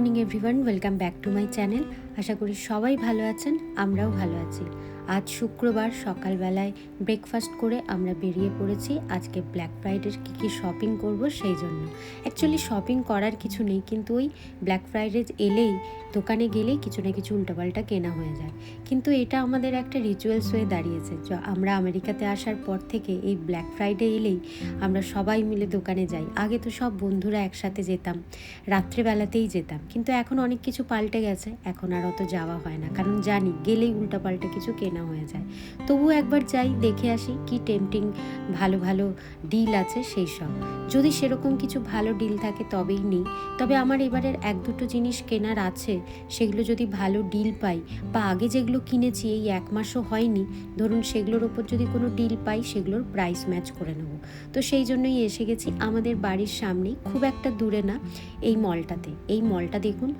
Morning everyone welcome back to my channel আশা করি সবাই ভালো আছেন, আমরাও ভালো আছি। আজ শুক্রবার সকালবেলায় ব্রেকফাস্ট করে আমরা বেরিয়ে পড়েছি। আজকে ব্ল্যাক ফ্রাইডের কী কী শপিং করব সেই জন্য। অ্যাকচুয়ালি শপিং করার কিছু নেই, কিন্তু ওই ব্ল্যাক ফ্রাইডে এলেই দোকানে গেলেই কিছু না কিছু উল্টোপাল্টা কেনা হয়ে যায়। কিন্তু এটা আমাদের একটা রিচুয়ালস হয়ে দাঁড়িয়েছে। আমরা আমেরিকাতে আসার পর থেকে এই ব্ল্যাক ফ্রাইডে এলেই আমরা সবাই মিলে দোকানে যাই। আগে তো সব বন্ধুরা একসাথে যেতাম, রাত্রেবেলাতেই যেতাম। কিন্তু এখন অনেক কিছু পাল্টে গেছে, এখন আর অত যাওয়া হয় না। কারণ জানি, গেলেই উল্টাপাল্টা কিছু কেনা হয়ে যায়। তবুও একবার যাই, দেখে আসি কি টেম্পটিং ভালো ভালো ডিল আছে সেই সব। যদি সেরকম কিছু ভালো ডিল থাকে তবেই নিই। তবে আমার এবারের এক দুটো জিনিস কেনার আছে, সেগুলো যদি ভালো ডিল পাই বা আগে যেগুলো কিনেছি, এই এক মাসও হয়নি, ধরুন সেগুলোর ওপর যদি কোনো ডিল পাই, সেগুলোর প্রাইস ম্যাচ করে নেব। তো সেই জন্যই এসে গেছি আমাদের বাড়ির সামনেই, খুব একটা দূরে না, এই মলটাতে এই মলটা দেখুন,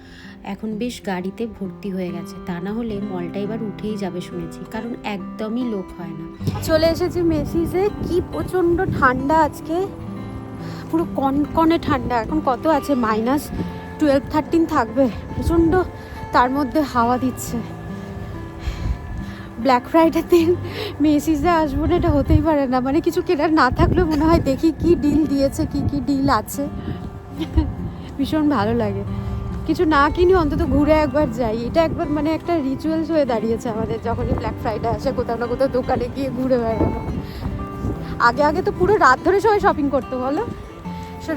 এখন বেশ গাড়িতে ভর্তি হয়ে গেছে। তা না হলে মলটা এবার উঠেই যাবে শুনেছি। কারণ একদমই লোক হয় না। চলে এসেছি মেসিসে কি প্রচণ্ড ঠান্ডা আজকে। পুরো কনকনে ঠান্ডা, এখন কত আছে? মাইনাস টুয়েলভ থার্টিন থাকবে। প্রচণ্ড তার মধ্যে হাওয়া দিচ্ছে। ব্ল্যাক ফ্রাইডে দিন মেসিসে আসব না, এটা হতেই পারে না। মানে কিছু কেনার না থাকলেও মনে হয় দেখি কি ডিল দিয়েছে, কি কি ডিল আছে। ভীষণ ভালো লাগে। কিছু না কিনি অন্তত ঘুরে একবার যাই। এটা একবার মানে একটা রিচুয়ালস হয়ে দাঁড়িয়েছে আমাদের যখনই ব্ল্যাক ফ্রাইডে আসে, কোথাও না কোথাও দোকানে গিয়ে ঘুরে বেড়ানো। আগে আগে তো পুরো রাত ধরে সবাই শপিং করতো, বলো?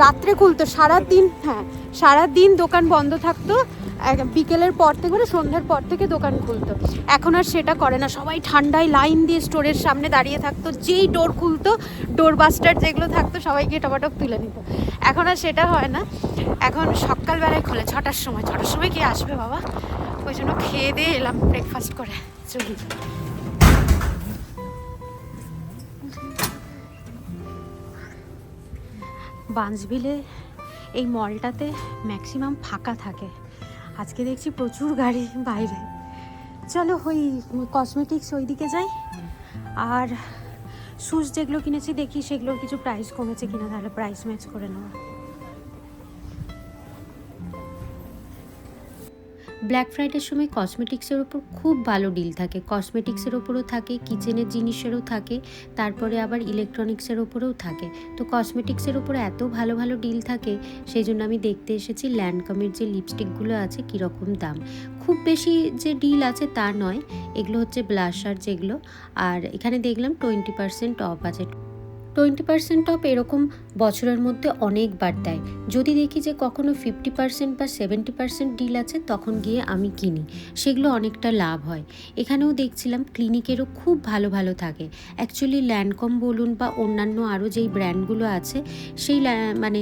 রাত্রে খুলতো সারা দিন হ্যাঁ সারা দিন দোকান বন্ধ থাকতো বিকেলের পর থেকে মানে সন্ধ্যার পর থেকে দোকান খুলতো। এখন আর সেটা করে না। সবাই ঠান্ডায় লাইন দিয়ে স্টোরের সামনে দাঁড়িয়ে থাকতো। যেই ডোর খুলতো ডোর বাস্টার যেগুলো থাকতো, সবাই গিয়ে টমাটক তুলে নিত। এখন আর সেটা হয় না। এখন সকালবেলায় খোলে, ছটার সময়। ছটার সময় কি আসবে বাবা? ওই জন্য খেয়ে দিয়ে এলাম ব্রেকফাস্ট করে। চলি। বাঞ্চবিলে এই মলটাতে ম্যাক্সিমাম ফাঁকা থাকে। আজকে দেখছি প্রচুর গাড়ি বাইরে। চলো ওই কসমেটিক্স ওই দিকে যাই। আর শুজ যেগুলো কিনেছি দেখি সেগুলোর কিছু প্রাইস কমেছে কিনা, তাহলে প্রাইস ম্যাচ করে নেওয়া। ব্ল্যাক ফ্রাইডের সময় কসমেটিক্সের ওপর খুব ভালো ডিল থাকে। কসমেটিক্সের ওপরও থাকে কিচেনের জিনিসেরও থাকে, তারপরে আবার ইলেকট্রনিক্সের ওপরেও থাকে। তো কসমেটিক্সের ওপরে এত ভালো ভালো ডিল থাকে, সেই জন্য আমি দেখতে এসেছি ল্যান্ডকমের যে লিপস্টিকগুলো আছে কীরকম দাম। খুব বেশি যে ডিল আছে তা নয়, এগুলো হচ্ছে ব্লাশার যেগুলো। আর এখানে দেখলাম টোয়েন্টি পার্সেন্ট অফ আছে। টোয়েন্টি পার্সেন্ট অফ এরকম বছরের মধ্যে অনেকবার দেয়। যদি দেখি যে কখনো ফিফটি পার্সেন্ট বা সেভেন্টি পার্সেন্ট ডিল আছে, তখন গিয়ে আমি কিনি। সেগুলো অনেকটা লাভ হয়। এখানেও দেখছিলাম ক্লিনিকেরও খুব ভালো ভালো থাকে। অ্যাকচুয়ালি ল্যান্ডকম বলুন বা অন্যান্য আরও যেই ব্র্যান্ডগুলো আছে, সেই মানে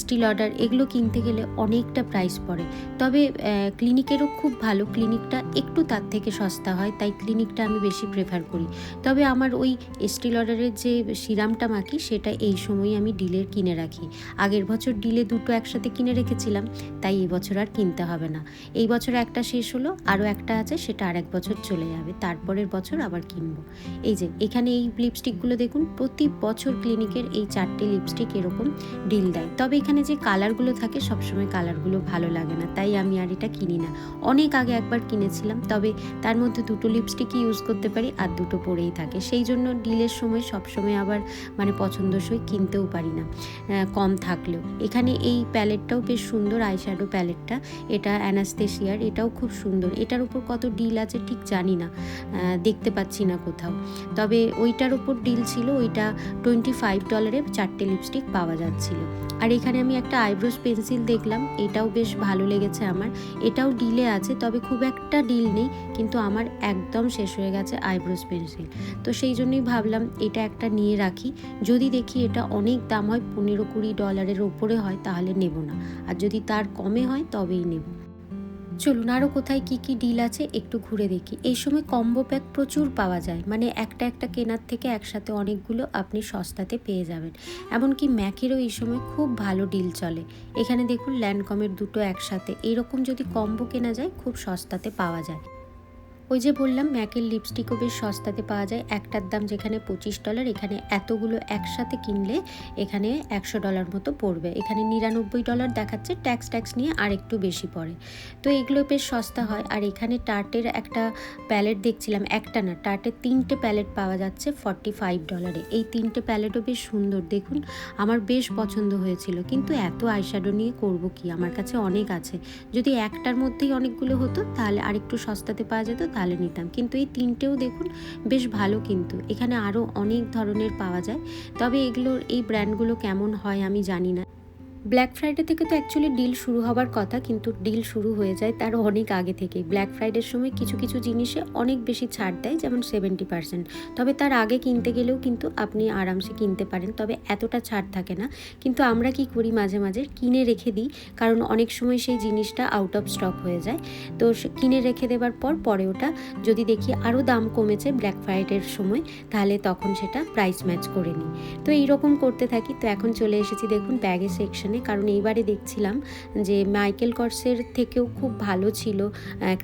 স্টিল অর্ডার, এগুলো কিনতে গেলে অনেকটা প্রাইস পড়ে। তবে ক্লিনিকেরও খুব ভালো। ক্লিনিকটা একটু তার থেকে সস্তা হয়, তাই ক্লিনিকটা আমি বেশি প্রেফার করি। তবে আমার ওই স্টিল অর্ডারের যে সিরামটা মাখি সেটা এই সময় আমি ডিলের কিনে রাখি। আগের বছর ডিলে দুটো একসাথে কিনে রেখেছিলাম, তাই এই বছর আর কিনতে হবে না। এই বছর একটা শেষ হলো, আরও একটা আছে, সেটা আরেক বছর চলে যাবে, তারপরের বছর আবার কিনবো। এই যে, এখানে এই লিপস্টিকগুলো দেখুন, প্রতি বছর ক্লিনিকের এই চারটে লিপস্টিক এরকম ডিল দেয়। তবে এখানে যে কালারগুলো থাকে, সবসময় কালারগুলো ভালো লাগে না, তাই আমি আর এটা কিনি না। অনেক আগে একবার কিনেছিলাম, তবে তার মধ্যে দুটো লিপস্টিকই ইউজ করতে পারি, আর দুটো পরেই থাকে। সেই জন্য ডিলের সময় সবসময় আবার মানে পছন্দসই কিনতেও পারি না কম থাকলেও। এখানে এই প্যালেটটাও বেশ সুন্দর, আইশ্যাডো প্যালেটটা। এটা অ্যানাস্তেশিয়ার এটাও খুব সুন্দর। এটার উপর কত ডিল আছে ঠিক জানি না দেখতে পাচ্ছি না কোথাও। তবে ওইটার উপর ডিল ছিল, ওইটা টোয়েন্টি ফাইভ ডলারে চারটে লিপস্টিক পাওয়া যাচ্ছিল। আর এখানে আমি একটা আইব্রোস পেন্সিল দেখলাম, এটাও বেশ ভালো লেগেছে আমার। এটাও ডিলে আছে, তবে খুব একটা ডিল নেই, কিন্তু আমার একদম শেষ হয়ে গেছে আইব্রোস পেন্সিল। তো সেই জন্যই ভাবলাম এটা একটা নিয়ে রাখি যদি দেখি এটা অনেক দাম হয়, পনেরো কুড়ি ডলারের ওপরে হয়, তাহলে নেব না। আর যদি তার কমে হয়, তবেই নেব। চলুন আরও কোথায় কি কি ডিল আছে একটু ঘুরে দেখি। এই সময় কম্বো প্যাক প্রচুর পাওয়া যায়। মানে একটা একটা কেনার থেকে একসাথে অনেকগুলো আপনি সস্তাতে পেয়ে যাবেন। এমনকি ম্যাকেরও এই সময় খুব ভালো ডিল চলে। এখানে দেখুন ল্যান্ডকমের দুটো একসাথে। এরকম যদি কম্বো কেনা যায়, খুব সস্তাতে পাওয়া যায়। ওই যে বললাম, ম্যাকের লিপস্টিকও বেশ সস্তাতে পাওয়া যায়। একটার দাম যেখানে পঁচিশ ডলার এখানে এতগুলো একসাথে কিনলে এখানে একশো ডলার মতো পড়বে। এখানে নিরানব্বই ডলার দেখাচ্ছে ট্যাক্স ট্যাক্স নিয়ে আর একটু বেশি পড়ে। তো এগুলো বেশ সস্তা হয়। আর এখানে টার্টের একটা প্যালেট দেখছিলাম, একটা না টার্টের তিনটে প্যালেট পাওয়া যাচ্ছে ফর্টি ফাইভ ডলারে এই তিনটে প্যালেটও বেশ সুন্দর। দেখুন, আমার বেশ পছন্দ হয়েছিল। কিন্তু এত আইশ্যাডো নিয়ে করব কি? আমার কাছে অনেক আছে। যদি একটার মধ্যেই অনেকগুলো হতো, তাহলে আরেকটু সস্তাতে পাওয়া যেত নিতাম। কিন্তু এই তিনটেও দেখুন বেশ ভালো কিন্তু। এখানে আরও অনেক ধরনের পাওয়া যায়। তবে এগুলোর, এই ব্র্যান্ডগুলো কেমন হয় আমি জানি না। ব্ল্যাক ফ্রাইডে থেকে তো অ্যাকচুয়ালি ডিল শুরু হবার কথা, কিন্তু ডিল শুরু হয়ে যায় তার অনেক আগে থেকেই। ব্ল্যাক ফ্রাইডের সময় কিছু কিছু জিনিসে অনেক বেশি ছাড় দেয়, যেমন সেভেন্টি পার্সেন্ট তবে তার আগে কিনতে গেলেও কিন্তু আপনি আরামসে কিনতে পারেন, তবে এতটা ছাড় থাকে না। কিন্তু আমরা কি করি মাঝে মাঝে? কিনে রেখে দিই, কারণ অনেক সময় সেই জিনিসটা আউট অফ স্টক হয়ে যায়। তো কিনে রেখে দেওয়ার পর পরে ওটা যদি দেখি আরও দাম কমেছে ব্ল্যাক ফ্রাইডের সময়, তাহলে তখন সেটা প্রাইস ম্যাচ করে নিই। তো এইরকম করতে থাকি। তো এখন চলে এসেছি দেখুন ব্যাগের সেকশনে কারণ এইবারে দেখছিলাম যে মাইকেল কর্সের থেকেও খুব ভালো ছিল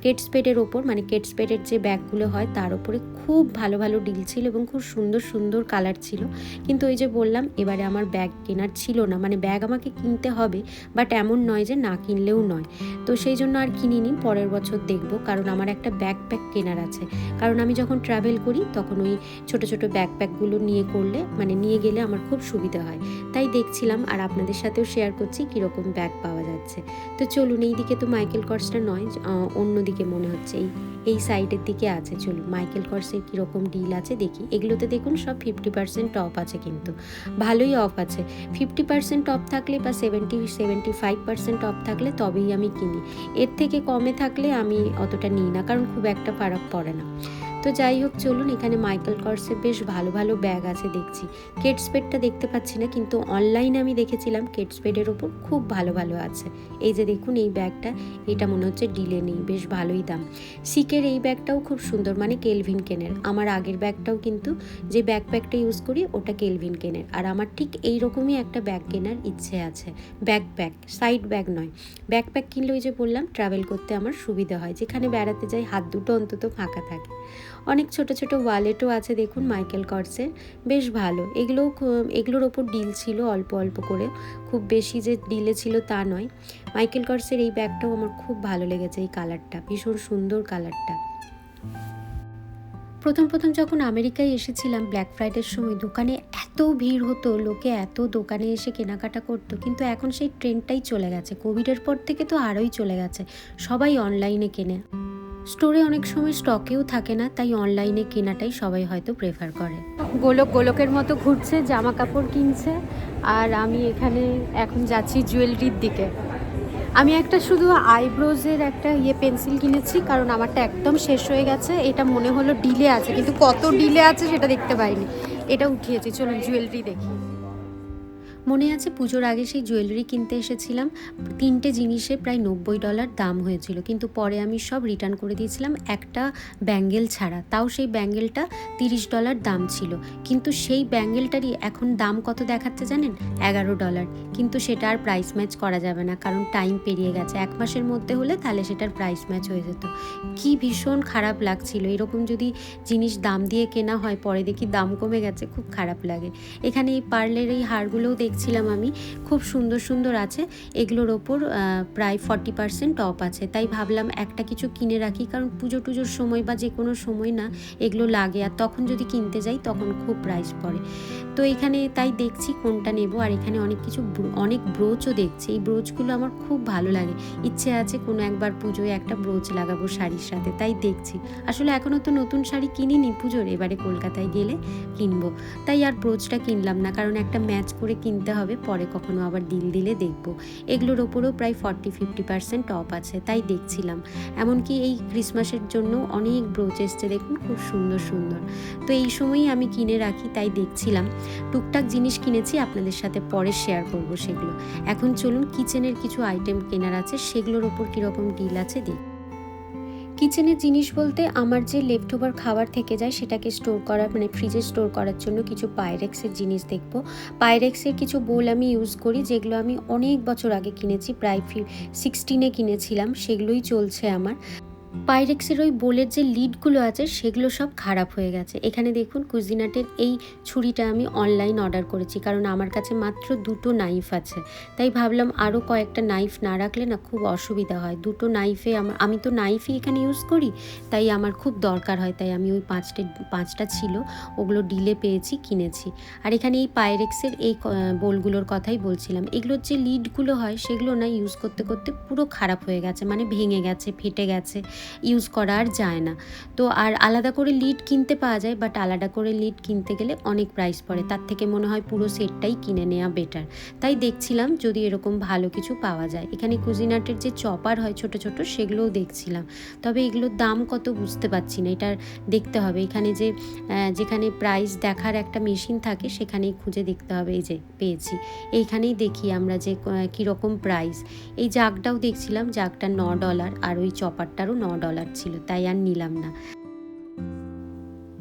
কেটস পেডের ওপর। মানে কেটস পেডের যে ব্যাগগুলো হয়, তার ওপরে খুব ভালো ভালো ডিল ছিল এবং খুব সুন্দর সুন্দর কালার ছিল। কিন্তু ওই যে বললাম, এবারে আমার ব্যাগ কেনার ছিল না। মানে ব্যাগ আমাকে কিনতে হবে বাট এমন নয় যে না কিনলেও নয়। তো সেই জন্য আর কিনিনি, পরের বছর দেখব, কারণ আমার একটা ব্যাকপ্যাক কেনার আছে। কারণ আমি যখন ট্রাভেল করি, তখন ওই ছোট ছোট ব্যাকপ্যাকগুলো নিয়ে করলে মানে নিয়ে গেলে আমার খুব সুবিধা হয়। তাই দেখছিলাম, আর আপনাদের সাথেও শেয়ার করছি কীরকম ব্যাগ পাওয়া যাচ্ছে। তো চলুন এই দিকে তো মাইকেল কর্সটা নয় অন্যদিকে মনে হচ্ছে এই এই সাইডের দিকে আছে। চলুন মাইকেল কর্সের কীরকম ডিল আছে দেখি। এগুলোতে দেখুন, সব ফিফটি পার্সেন্ট অফ আছে কিন্তু। ভালোই অফ আছে। ফিফটি পার্সেন্ট অফ থাকলে বা seventy seventy five percent off থাকলে তবেই আমি কিনি। এর থেকে কমে থাকলে আমি অতটা নিই না, কারণ খুব একটা ফারাক পড়ে না। তো যাই হোক, চলুন, এখানে মাইকেল কর্সের বেশ ভালো ভালো ব্যাগ আছে দেখছি। কেটস পেডটা দেখতে পাচ্ছি না, কিন্তু অনলাইনে আমি দেখেছিলাম কেটস পেডের ওপর খুব ভালো ভালো আছে। এই যে দেখুন, এই ব্যাগটা এটা মনে হচ্ছে ডিলে নেই, বেশ ভালোই দাম। সিকের এই ব্যাগটাও খুব সুন্দর মানে কেলভিন কেনের আমার আগের ব্যাগটাও কিন্তু যে ব্যাকপ্যাকটা ইউজ করি, ওটা কেলভিন কেনের আর আমার ঠিক এই রকমই একটা ব্যাগ কেনার ইচ্ছে আছে। ব্যাকপ্যাক সাইড ব্যাগ নয়। ব্যাকপ্যাক কিনলে ওই যে বললাম ট্রাভেল করতে আমার সুবিধা হয়। যেখানে বেড়াতে যাই, হাত দুটো অন্তত ফাঁকা থাকে। অনেক ছোট ছোট ওয়ালেটও আছে, দেখুন মাইকেল কর্সের বেশ ভালো। এগুলোও খু- এগুলোর ওপর ডিল ছিল অল্প অল্প করে। খুব বেশি যে ডিলে ছিল তা নয়। মাইকেল কর্সের এই ব্যাগটাও আমার খুব ভালো লেগেছে, এই কালারটা ভীষণ সুন্দর কালারটা প্রথম প্রথম যখন আমেরিকায় এসেছিলাম ব্ল্যাক ফ্রাইডের সময়, দোকানে এত ভিড় হতো, লোকে এত দোকানে এসে কেনাকাটা করতো, কিন্তু এখন সেই ট্রেন্ডটাই চলে গেছে। কোভিডের পর থেকে তো আরোই চলে গেছে। সবাই অনলাইনে কেনে। স্টোরে অনেক সময় স্টকেও থাকে না, তাই অনলাইনে কেনাটাই সবাই হয়তো প্রেফার করে। গোলক গোলকের মতো ঘুরছে, জামা কাপড় কিনছে, আর আমি এখানে এখন যাচ্ছি জুয়েলারির দিকে। আমি একটা শুধু আইব্রোজের একটা ইয়ে পেন্সিল কিনেছি, কারণ আমারটা একদম শেষ হয়ে গেছে। এটা মনে হলো ডিলে আছে, কিন্তু কত ডিলে আছে সেটা দেখতে পাইনি। এটা উঠিয়েছি, চলুন জুয়েলারি দেখি। মনে আছে পুজোর আগে সেই জুয়েলারি কিনতে এসেছিলাম। তিনটে জিনিসে প্রায় নব্বই ডলার দাম হয়েছিল। কিন্তু পরে আমি সব রিটার্ন করে দিয়েছিলাম একটা ব্যাঙ্গেল ছাড়া। তাও সেই ব্যাঙ্গেলটা তিরিশ ডলার দাম ছিল। কিন্তু সেই ব্যাঙ্গেলটারই এখন দাম কত দেখাচ্ছে জানেন? এগারো ডলার কিন্তু সেটা আর প্রাইস ম্যাচ করা যাবে না, কারণ টাইম পেরিয়ে গেছে। এক মাসের মধ্যে হলে তাহলে সেটার প্রাইস ম্যাচ হয়ে যেত। কি ভীষণ খারাপ লাগছিল। এরকম যদি জিনিস দাম দিয়ে কেনা হয়, পরে দেখি দাম কমে গেছে, খুব খারাপ লাগে। এখানে এই পার্লের এই হারগুলোও দেখছিলাম আমি, খুব সুন্দর সুন্দর আছে। এগুলোর ওপর প্রায় ফর্টি পার্সেন্ট অফ আছে। তাই ভাবলাম একটা কিছু কিনে রাখি, কারণ পুজো টুজোর সময় বা যে কোনো সময় না এগুলো লাগে। আর তখন যদি কিনতে যাই, তখন খুব প্রাইস পড়ে। তো এখানে তাই দেখছি কোনটা নেব। আর এখানে অনেক কিছু অনেক ব্রোচও দেখছি। এই ব্রোচগুলো আমার খুব ভালো লাগে। ইচ্ছে আছে কোনো একবার পুজোয় একটা ব্রোচ লাগাবো শাড়ির সাথে। তাই দেখছি। আসলে এখনও তো নতুন শাড়ি কিনিনি পুজোর, এবারে কলকাতায় গেলে কিনবো। তাই আর ব্রোচটা কিনলাম না, কারণ একটা ম্যাচ করে কিনতে হবে, পরে কখনো আবার ডিল দিলে দেখব। এগুলোর ওপরেও প্রায় ফর্টি ফিফটি পার্সেন্ট অফ আছে, তাই দেখছিলাম। এমনকি এই ক্রিসমাসের জন্য অনেক ব্রোচ এসছে দেখুন খুব সুন্দর সুন্দর। তো এই সময়ই আমি কিনে রাখি, তাই দেখছিলাম। টুকটাক জিনিস কিনেছি, আপনাদের সাথে পরে শেয়ার করব সেগুলো। এখন চলুন কিচেনের কিছু আইটেম কেনার আছে, সেগুলোর ওপর কীরকম ডিল আছে দেখ। কিচেনের জিনিস বলতে আমার যে লেফট ওভার খাবার থেকে যায় সেটাকে স্টোর করার মানে ফ্রিজে স্টোর করার জন্য কিছু পাইরেক্সের জিনিস দেখব। পাইরেক্সের কিছু বোল আমি ইউজ করি, যেগুলো আমি অনেক বছর আগে কিনেছি, প্রায় ফি সিক্সটিনে কিনেছিলাম, সেগুলোই চলছে আমার। পাইরেক্সের ওই বোলের যে লিডগুলো আছে, সেগুলো সব খারাপ হয়ে গেছে। এখানে দেখুন কুজিনাটের এই ছুরিটা আমি অনলাইন অর্ডার করেছি, কারণ আমার কাছে মাত্র দুটো নাইফ আছে। তাই ভাবলাম আরও কয়েকটা নাইফ না রাখলে না খুব অসুবিধা হয়। দুটো নাইফে আমার আমি তো নাইফই এখানে ইউজ করি, তাই আমার খুব দরকার হয়, তাই আমি ওই পাঁচটে পাঁচটা ছিল, ওগুলো ডিলে পেয়েছি, কিনেছি। আর এখানে এই পাইরেক্সের এই বোলগুলোর কথাই বলছিলাম। এগুলোর যে লিডগুলো হয়, সেগুলো না ইউজ করতে করতে পুরো খারাপ হয়ে গেছে মানে ভেঙে গেছে, ফেটে গেছে। ইউজ করা আর যায় না। তো আর আলাদা করে লিড কিনতে পাওয়া যায় বাট আলাদা করে লিড কিনতে গেলে অনেক প্রাইস পড়ে। তার থেকে মনে হয় পুরো সেটটাই কিনে নেওয়া বেটার তাই দেখছিলাম যদি এরকম ভালো কিছু পাওয়া যায়। এখানে কুজিনাটের যে চপার হয় ছোট ছোট, সেগুলোও দেখছিলাম। তবে এগুলোর দাম কত বুঝতে পারছি না। এটার দেখতে হবে। এখানে যে যেখানে প্রাইস দেখার একটা মেশিন থাকে, সেখানেই খুঁজে দেখতে হবে। এই যে, পেয়েছি। এইখানেই দেখি আমরা যে কীরকম প্রাইস এই জাগটাও দেখছিলাম, জাগটা ন ডলার আর ওই চপারটারও ন ডলার ছিল, তাই আর নিলাম না।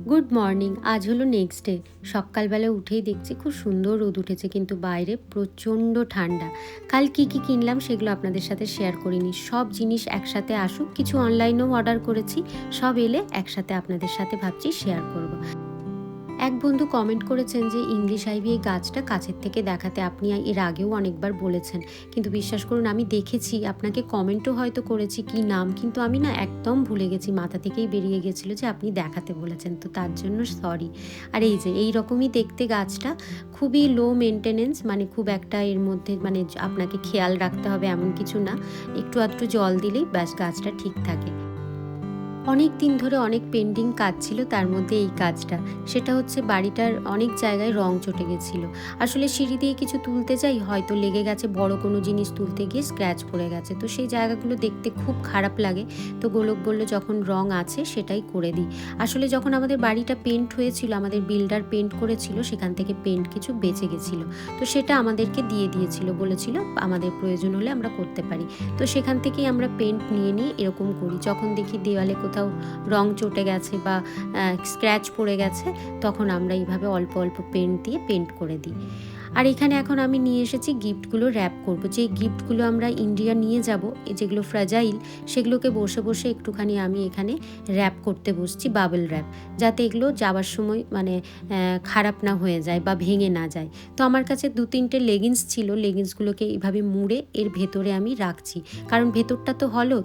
গুড মর্নিং, আজ হলো নেক্সট ডে। সকালবেলা উঠেই দেখছি খুব সুন্দর রোদ উঠেছে, কিন্তু বাইরে প্রচণ্ড ঠান্ডা। কাল কি কি কিনলাম সেগুলো আপনাদের সাথে শেয়ার করিনি। সব জিনিস একসাথে আসুক, কিছু অনলাইনেও অর্ডার করেছি, সব এলে একসাথে আপনাদের সাথে ভাবছি শেয়ার করব। এক বন্ধু কমেন্ট করেছেন যে ইংলিশ আইভি এই গাছটা কাছের থেকে দেখাতে আপনি এর আগেও অনেকবার বলেছেন। কিন্তু বিশ্বাস করুন, আমি দেখেছি, আপনাকে কমেন্টও হয়তো করেছি কি নাম, কিন্তু আমি না একদম ভুলে গেছি, মাথা থেকেই বেরিয়ে গেছিল যে আপনি দেখাতে বলেছেন, তো তার জন্য সরি আর এই যে, এই রকমই দেখতে গাছটা, খুবই লো মেনটেনেন্স মানে খুব একটা এর মধ্যে মানে আপনাকে খেয়াল রাখতে হবে এমন কিছু না। একটু আধটু জল দিলেই ব্যাস গাছটা ঠিক থাকে। অনেক দিন ধরে অনেক পেন্ডিং কাজ ছিল তার মধ্যে এই কাজটা। সেটা হচ্ছে বাড়িটার অনেক জায়গায় রং চটে গেছিল। আসলে সিঁড়ি দিয়ে কিছু তুলতে যাই, হয়তো লেগে গেছে বড় কোনো জিনিস তুলতে গিয়ে স্ক্র্যাচ পড়ে গেছে। তো সেই জায়গাগুলো দেখতে খুব খারাপ লাগে। তো গোলক বলল, যখন রং আছে সেটাই করে দিই। আসলে যখন আমাদের বাড়িটা পেন্ট হয়েছিল, আমাদের বিল্ডার পেন্ট করেছিল, সেখান থেকে পেন্ট কিছু বেঁচে গেছিল। তো সেটা আমাদেরকে দিয়ে দিয়েছিল। বলেছিল, আমাদের প্রয়োজন হলে আমরা করতে পারি। তো সেখান থেকেই আমরা পেন্ট নিয়ে নিয়ে এরকম করি। যখন দেখি দেওয়ালে কোথাও রং চটে গেছে বা স্ক্র্যাচ পড়ে গেছে, তখন আমরা এইভাবে অল্প অল্প পেন্ট দিয়ে পেন্ট করে দিই। আর এখানে এখন আমি নিয়ে এসেছি গিফটগুলো র্যাপ করব। যে গিফটগুলো আমরা ইন্ডিয়া নিয়ে যাব যেগুলো ফ্রাজাইল সেগুলোকে বসে বসে একটুখানি আমি এখানে র্যাপ করতে বসছি বাবল র্যাপ যাতে এগুলো যাওয়ার সময় মানে খারাপ না হয়ে যায় বা ভেঙে না যায়। তো আমার কাছে দু তিনটে লেগিংস ছিল লেগিংসগুলোকে এইভাবে মুড়ে এর ভেতরে আমি রাখছি। কারণ ভেতরটা তো হলো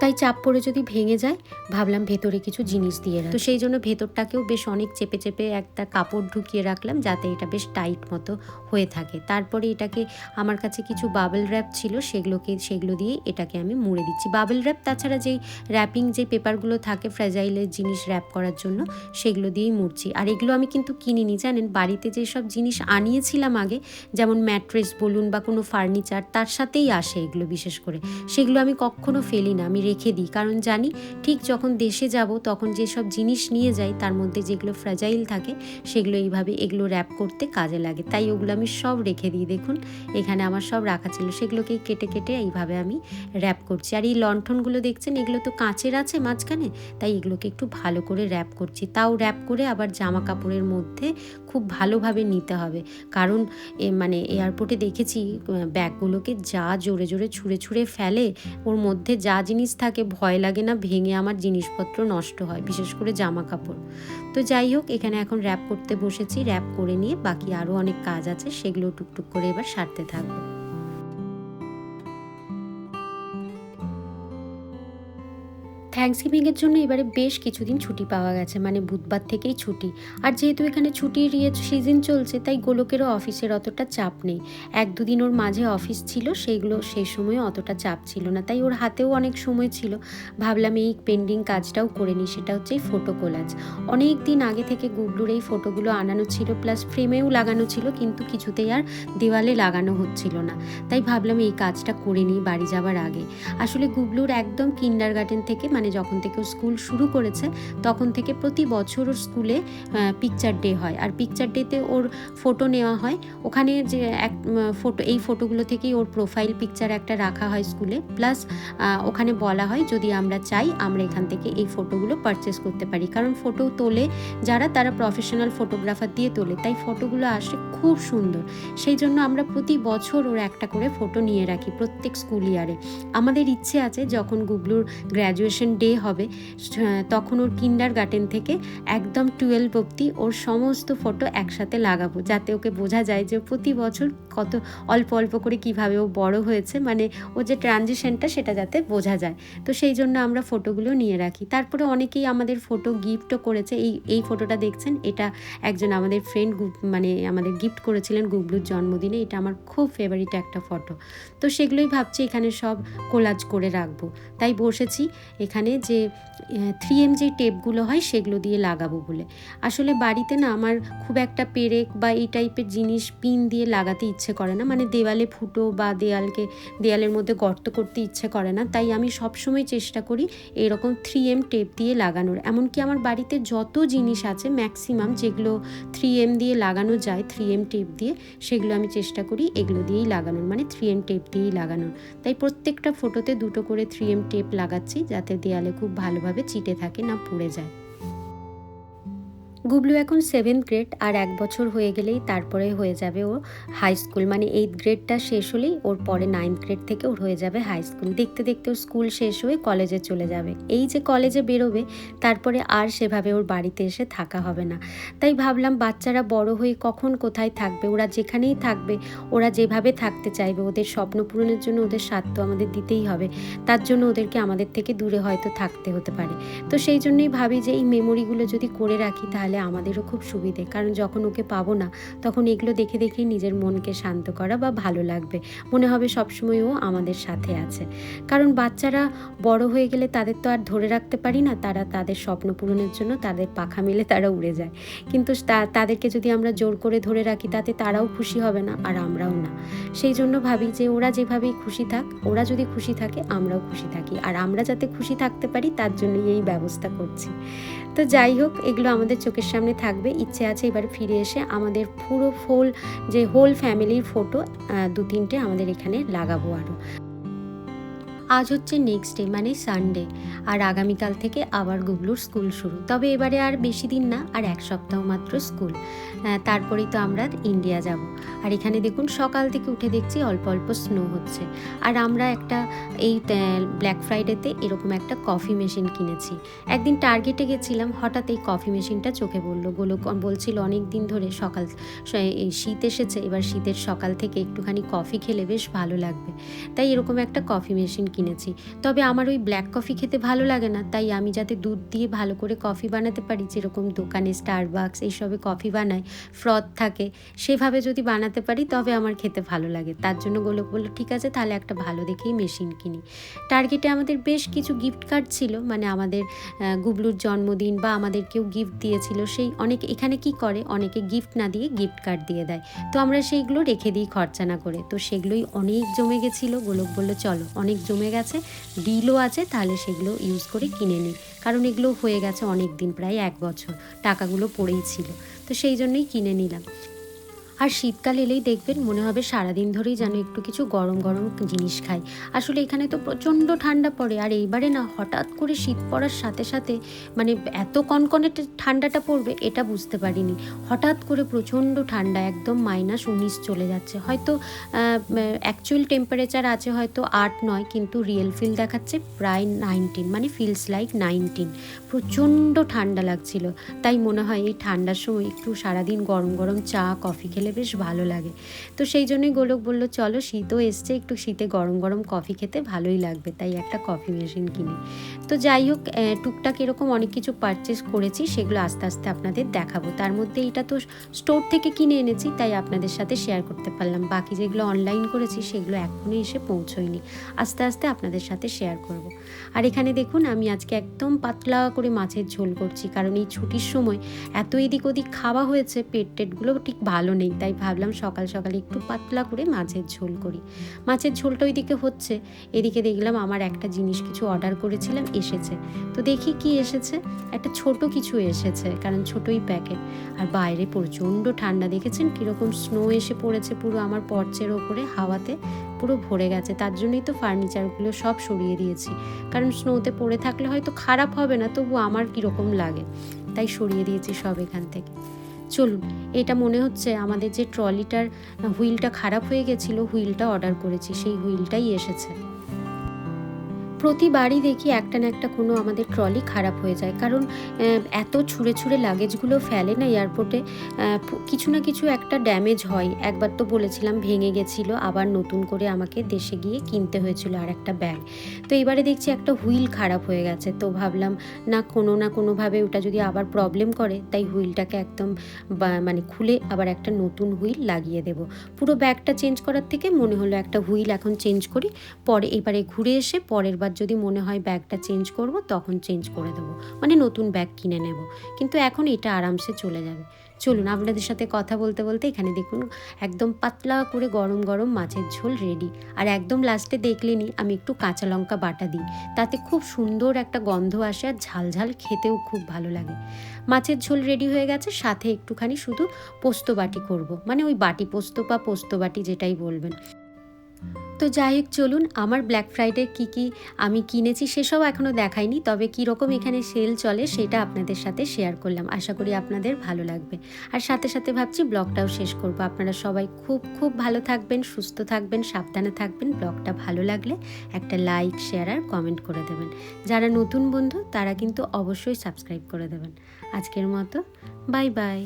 তাই চাপ পড়ে যদি ভেঙে যায়, ভাবলাম ভেতরে কিছু জিনিস দিয়ে রাখ। তো সেই জন্য ভেতরটাকেও বেশ অনেক চেপে চেপে একটা কাপড় ঢুকিয়ে রাখলাম, যাতে এটা বেশ টাইট মতো হয়ে থাকে। তারপরে এটাকে, আমার কাছে কিছু বাবল র্যাপ ছিল, সেগুলোকে, সেগুলো দিয়ে এটাকে আমি মুড়ে দিচ্ছি। বাবল র্যাপ, তাছাড়া যেই র্যাপিং যে পেপারগুলো থাকে ফ্র্যাজাইলের জিনিস র্যাপ করার জন্য, সেগুলো দিয়েই মুড়ছি। আর এগুলো আমি কিন্তু কিনিনি, জানেন? বাড়িতে যেসব জিনিস আনিয়েছিলাম আগে, যেমন ম্যাট্রেস বলুন বা কোনো ফার্নিচার, তার সাথেই আসে এগুলো বিশেষ করে। সেগুলো আমি কখনো ফেলি না, আমি রেখে দিই। কারণ জানি ঠিক যখন দেশে যাব তখন যেসব জিনিস নিয়ে যাই তার মধ্যে যেগুলো ফ্র্যাজাইল থাকে সেগুলো এইভাবে এগুলো র্যাপ করতে কাজে লাগে। তাই ওগুলো আমি সব রেখে দিই। দেখুন, এখানে আমার সব রাখা ছিল। সেগুলোকেই কেটে কেটে এইভাবে আমি র্যাপ করছি। আর এই লণ্ঠনগুলো দেখছেন, এগুলো তো কাঁচের আছে মাঝখানে, তাই এগুলোকে একটু ভালো করে র্যাপ করছি। তাও র্যাপ করে আবার জামা কাপড়ের মধ্যে খুব ভালোভাবে নিতে হবে। কারণ এ মানে এয়ারপোর্টে দেখেছি ব্যাগগুলোকে যা জোরে জোরে ছুঁড়ে ছুঁড়ে ফেলে, ওর মধ্যে যা জিনিস থাকে, ভয় লাগে না, ভেঙে আমার জিনিসপত্র নষ্ট হয়, বিশেষ করে জামা কাপড় তো যাই হোক, এখানে এখন র্যাপ করতে বসেছি র্যাপ করে নিয়ে বাকি আরও অনেক কাজ আছে, সেগুলো টুকটুক করে এবার সারতে থাকব। থ্যাংকসগিভিংয়ের জন্য এবারে বেশ কিছুদিন ছুটি পাওয়া গেছে মানে বুধবার থেকেই ছুটি। আর যেহেতু এখানে ছুটির ইয়ে সিজন চলছে, তাই গোলকেরও অফিসের অতটা চাপ নেই। এক দুদিন ওর মাঝে অফিস ছিল সেইগুলো সেই সময় অতটা চাপ ছিল না, তাই ওর হাতেও অনেক সময় ছিল। ভাবলাম এই পেন্ডিং কাজটাও করে নিই, সেটা হচ্ছে এই ফটো কোলাজ অনেক দিন আগে থেকে গুবলুর এই ফটোগুলো আনানো ছিল প্লাস ফ্রেমেও লাগানো ছিল, কিন্তু কিছুতেই আর দেওয়ালে লাগানো হচ্ছিল না। তাই ভাবলাম এই কাজটা করে নিই বাড়ি যাওয়ার আগে। আসলে গুবলুর একদম কিন্ডার গার্ডেন থেকে মানে যখন থেকে ও স্কুল শুরু করেছে, তখন থেকে প্রতি বছর ওর স্কুলে পিকচার ডে হয়। আর পিকচার ডেতে ওর ফটো নেওয়া হয়। ওখানে যে এক ফটো এই ফটোগুলো থেকেই ওর প্রোফাইল পিকচার একটা রাখা হয় স্কুলে। প্লাস ওখানে বলা হয়, যদি আমরা চাই, আমরা এখান থেকে এই ফটোগুলো পারচেস করতে পারি। কারণ ফটো তোলে যারা, তারা প্রফেশনাল ফটোগ্রাফার দিয়ে তোলে। তাই ফটোগুলো আসে খুব সুন্দর। সেই জন্য আমরা প্রতি বছর ওর একটা করে ফটো নিয়ে রাখি প্রত্যেক স্কুল ইয়ারে আমাদের ইচ্ছে আছে, যখন গুগলুর গ্র্যাজুয়েশন ডে হবে তখন ওর কিন্ডার গার্ডেন থেকে একদম টুয়েলভ অবধি ওর সমস্ত ফটো একসাথে লাগাবো, যাতে ওকে বোঝা যায় যে প্রতি বছর কত অল্প অল্প করে কীভাবে ও বড় হয়েছে মানে ও যে ট্রানজিশনটা সেটা যাতে বোঝা যায়। তো সেই জন্য আমরা ফটোগুলো নিয়ে রাখি। তারপরে অনেকেই আমাদের ফটো গিফটও করেছে, এই এই ফটোটা দেখছেন? এটা একজন আমাদের ফ্রেন্ড মানে আমাদের গিফট করেছিলেন গুগলুর জন্মদিনে, এটা আমার খুব ফেভারিট একটা ফটো তো সেগুলোই ভাবছি এখানে সব কোলাজ করে রাখব। তাই বসেছি, এখানে যে থ্রি এম যে টেপগুলো হয় সেগুলো দিয়ে লাগাবো বলে। আসলে বাড়িতে না আমার খুব একটা পেরেক বা এই টাইপের জিনিস পিন দিয়ে লাগাতে ইচ্ছে করে না। মানে দেওয়ালে ফুটো বা দেয়ালকে, দেয়ালের মধ্যে গর্ত করতে ইচ্ছে করে না। তাই আমি সবসময় চেষ্টা করি এরকম থ্রি এম টেপ দিয়ে লাগানোর। এমনকি আমার বাড়িতে যত জিনিস আছে ম্যাক্সিমাম যেগুলো থ্রি এম দিয়ে লাগানো যায় থ্রি এম টেপ দিয়ে, সেগুলো আমি চেষ্টা করি এগুলো দিয়েই লাগানোর। মানে থ্রি এম টেপ দিয়েই লাগানোর। তাই প্রত্যেকটা ফটোতে দুটো করে থ্রি এম টেপ লাগাচ্ছি যাতে দেয়ালে খুব ভালোভাবে চিটে থাকে না পুড়ে যায়। গুবলু এখন সেভেন্থ গ্রেড আর এক বছর হয়ে গেলেই তারপরে হয়ে যাবে ও হাই স্কুল মানে এইট গ্রেডটা শেষ হলেই ওর পরে নাইন্থ গ্রেড থেকে ওর হয়ে যাবে হাই স্কুল দেখতে দেখতে ওর স্কুল শেষ হয়ে কলেজে চলে যাবে। এই যে কলেজে বেরোবে, তারপরে আর সেভাবে ওর বাড়িতে এসে থাকা হবে না। তাই ভাবলাম বাচ্চারা বড় হয়ে কখন কোথায় থাকবে? ওরা যেখানেই থাকবে, ওরা যেভাবে থাকতে চাইবে, ওদের স্বপ্ন পূরণের জন্য ওদের স্বার্থ তো আমাদের দিতেই হবে। তার জন্য ওদেরকে আমাদের থেকে দূরে হয়তো থাকতে হতে পারে। তো সেই জন্যই ভাবি যে এই মেমোরিগুলো যদি করে রাখি তাহলে আমাদেরও খুব সুবিধে। কারণ যখন ওকে পাবো না, তখন এগুলো দেখে দেখে নিজের মনকে শান্ত করা বা ভালো লাগবে। মনে হবে সবসময় ও আমাদের সাথে আছে। কারণ বাচ্চারা বড় হয়ে গেলে তাদের তো আর ধরে রাখতে পারি না, তারা তাদের স্বপ্ন পূরণের জন্য তাদের পাখা মেলে তারা উড়ে যায়। কিন্তু তাদেরকে যদি আমরা জোর করে ধরে রাখি, তাতে তারাও খুশি হবে না আর আমরাও না। সেই জন্য ভাবি যে ওরা যেভাবেই খুশি থাক, ওরা যদি খুশি থাকে, আমরাও খুশি থাকি। আর আমরা যাতে খুশি থাকতে পারি, তার জন্যই এই ব্যবস্থা করছি। তো যাই হোক, এগুলো আমাদের চোখের সামনে থাকবে। ইচ্ছে আছে এবার ফিরে এসে আমাদের পুরো ফুল যে হোল ফ্যামিলির ফটো দু তিনটে আমাদের এখানে লাগাবো আরও আজ হচ্ছে নেক্সট ডে মানে সানডে আর আগামীকাল থেকে আবার গুগলুর স্কুল শুরু। তবে এবারে আর বেশি দিন না, আর এক সপ্তাহ মাত্র স্কুল তারপরেই তো আমরা ইন্ডিয়া যাব। আর এখানে দেখুন, সকাল থেকে উঠে দেখছি অল্প অল্প স্নো হচ্ছে। আর আমরা একটা এই ব্ল্যাক ফ্রাইডেতে এরকম একটা কফি মেশিন কিনেছি। একদিন টার্গেটে গেছিলাম, হঠাৎ এই কফি মেশিনটা চোখে পড়ল। গোলক বলছিল, অনেক দিন ধরে সকাল এই শীত এসেছে, এবার শীতের সকাল থেকে একটুখানি কফি খেলে বেশ ভালো লাগবে। তাই এরকম একটা কফি মেশিন কিনেছি। তবে আমার ওই ব্ল্যাক কফি খেতে ভালো লাগে না, তাই আমি যাতে দুধ দিয়ে ভালো করে কফি বানাতে পারি, যেরকম দোকানে স্টারবাক্স এইসবে কফি বানায় ফ্রথ থাকে, সেভাবে যদি বানাতে পারি, তবে আমার খেতে ভালো লাগে। তার জন্য গোলক বলল, ঠিক আছে, তাহলে একটা ভালো দেখেই মেশিন কিনি। টার্গেটে আমাদের বেশ কিছু গিফট কার্ড ছিল মানে আমাদের গুবলুর জন্মদিন বা আমাদের কেউ গিফট দিয়েছিল, সেই অনেক, এখানে কি করে, অনেকে গিফট না দিয়ে গিফট কার্ড দিয়ে দেয়। তো আমরা সেইগুলো রেখে দিই খরচা না করে। তো সেগুলোই অনেক জমে গেছিল, গোলক বলল, চলো, অনেক জমে গেছে। ডিলও আছে, তাহলে সেগুলো ইউজ করে কিনে নিই। কারণ এগুলো হয়ে গেছে অনেক দিন প্রায় এক বছর। টাকাগুলো পড়েই ছিল। তো সেই জন্যই কিনে নিলাম। আর শীতকাল এলেই দেখবেন মনে হবে সারাদিন ধরেই যেন একটু কিছু গরম গরম জিনিস খাই। আসলে এখানে তো প্রচণ্ড ঠান্ডা পড়ে, আর এইবারে না হঠাৎ করে শীত পড়ার সাথে সাথে মানে এত কনকনে ঠান্ডাটা পড়বে এটা বুঝতে পারিনি। হঠাৎ করে প্রচণ্ড ঠান্ডা, একদম মাইনাস উনিশ চলে যাচ্ছে। হয়তো অ্যাকচুয়াল টেম্পারেচার আছে হয়তো আট, নয়, কিন্তু রিয়েল ফিল দেখাচ্ছে প্রায় নাইনটিন মানে ফিলস লাইক নাইনটিন প্রচণ্ড ঠান্ডা লাগছিল। তাই মনে হয় এই ঠান্ডার সময় একটু সারাদিন গরম গরম চা কফি খেলে বেশ ভালো লাগে। তো সেই জন্যই গোলক বলল, চলো, শীতও এসছে, একটু শীতে গরম গরম কফি খেতে ভালোই লাগবে, তাই একটা কফি মেশিন কিনি। তো যাই হোক টুকটাক এরকম অনেক কিছু পারচেস করেছি, সেগুলো আস্তে আস্তে আপনাদের দেখাবো। তার মধ্যে এটা তো স্টোর থেকে কিনে এনেছি, তাই আপনাদের সাথে শেয়ার করতে পারলাম। বাকি যেগুলো অনলাইন করেছি, সেগুলো এখনই এসে পৌঁছয়নি। আস্তে আস্তে আপনাদের সাথে শেয়ার করব। আর এখানে দেখুন, আমি আজকে একদম পাতলা করে মাছের ঝোল করছি, কারণ এই ছুটির সময় এত এদিক ওদিক খাওয়া হয়েছে, পেট টেটগুলো ঠিক ভালো নেই। তাই ভাবলাম সকাল সকালে একটু পাতলা করে মাছের ঝোল করি। মাছের ঝোলটা ওইদিকে হচ্ছে। এদিকে দেখলাম আমার একটা জিনিস কিছু অর্ডার করেছিলাম, এসেছে। তো দেখি কি এসেছে? একটা ছোট কিছু এসেছে, কারণ ছোটই প্যাকেট আর বাইরে প্রচণ্ড ঠান্ডা, দেখেছেন কীরকম স্নো এসে পড়েছে পুরো আমার পর্চের ওপরে, হাওয়াতে পুরো ভরে গেছে। তার জন্যই তো ফার্নিচারগুলো সব সরিয়ে দিয়েছি। কারণ স্নোতে পড়ে থাকলে হয়তো খারাপ হবে না তবু আমার কীরকম লাগে। তাই সরিয়ে দিয়েছি সব এখান থেকে। চলুন, এটা মনে হচ্ছে আমাদের যে ট্রলিটার হুইলটা খারাপ হয়ে গেছিল, হুইলটা অর্ডার করেছি, সেই হুইলটাই এসেছে। প্রতিবারই দেখি একটা না একটা কোনো আমাদের ট্রলি খারাপ হয়ে যায়। কারণ এত ছুঁড়ে ছুঁড়ে লাগেজগুলো ফেলে না এয়ারপোর্টে কিছু না কিছু একটা ড্যামেজ হয়। একবার তো বলেছিলাম ভেঙে গেছিল, আবার নতুন করে আমাকে দেশে গিয়ে কিনতে হয়েছিল আর একটা ব্যাগ তো এবারে দেখছি একটা হুইল খারাপ হয়ে গেছে। তো ভাবলাম, না, কোনো না কোনোভাবে ওটা যদি আবার প্রবলেম করে, তাই হুইলটাকে একদম মানে খুলে আবার একটা নতুন হুইল লাগিয়ে দেব। পুরো ব্যাগটা চেঞ্জ করার থেকে মনে হলো একটা হুইল এখন চেঞ্জ করি, পরে এবারে ঘুরে এসে পরের বার যদি মনে হয় ব্যাগটা চেঞ্জ করব, তখন চেঞ্জ করে দেবো। মানে নতুন ব্যাগ কিনে নেব। কিন্তু এখন এটা আরামসে চলে যাবে। চলুন, আপনাদের সাথে কথা বলতে বলতে এখানে দেখুন, একদম পাতলা করে গরম গরম মাছের ঝোল রেডি আর একদম লাস্টে দেখলেনি আমি একটু কাঁচা লঙ্কা বাটা দিই। তাতে খুব সুন্দর একটা গন্ধ আসে আর ঝাল ঝাল খেতেও খুব ভালো লাগে। মাছের ঝোল রেডি হয়ে গেছে, সাথে একটুখানি শুধু পোস্ত বাটি করব। মানে ওই বাটি পোস্ত বা পোস্ত বাটি যেটাই বলবেন। তো যাই হোক চলুন আমার ব্ল্যাক ফ্রাইডে কি কি আমি কিনেছি সেসব এখনও দেখাইনি তবে কীরকম এখানে সেল চলে সেটা আপনাদের সাথে শেয়ার করলাম। আশা করি আপনাদের ভালো লাগবে। আর সাথে সাথে ভাবছি ব্লগটাও শেষ করব। আপনারা সবাই খুব খুব ভালো থাকবেন সুস্থ থাকবেন সাবধানে থাকবেন। ব্লগটা ভালো লাগলে একটা লাইক শেয়ার আর কমেন্ট করে দেবেন। যারা নতুন বন্ধু তারা কিন্তু অবশ্যই সাবস্ক্রাইব করে দেবেন। আজকের মতো বাই বাই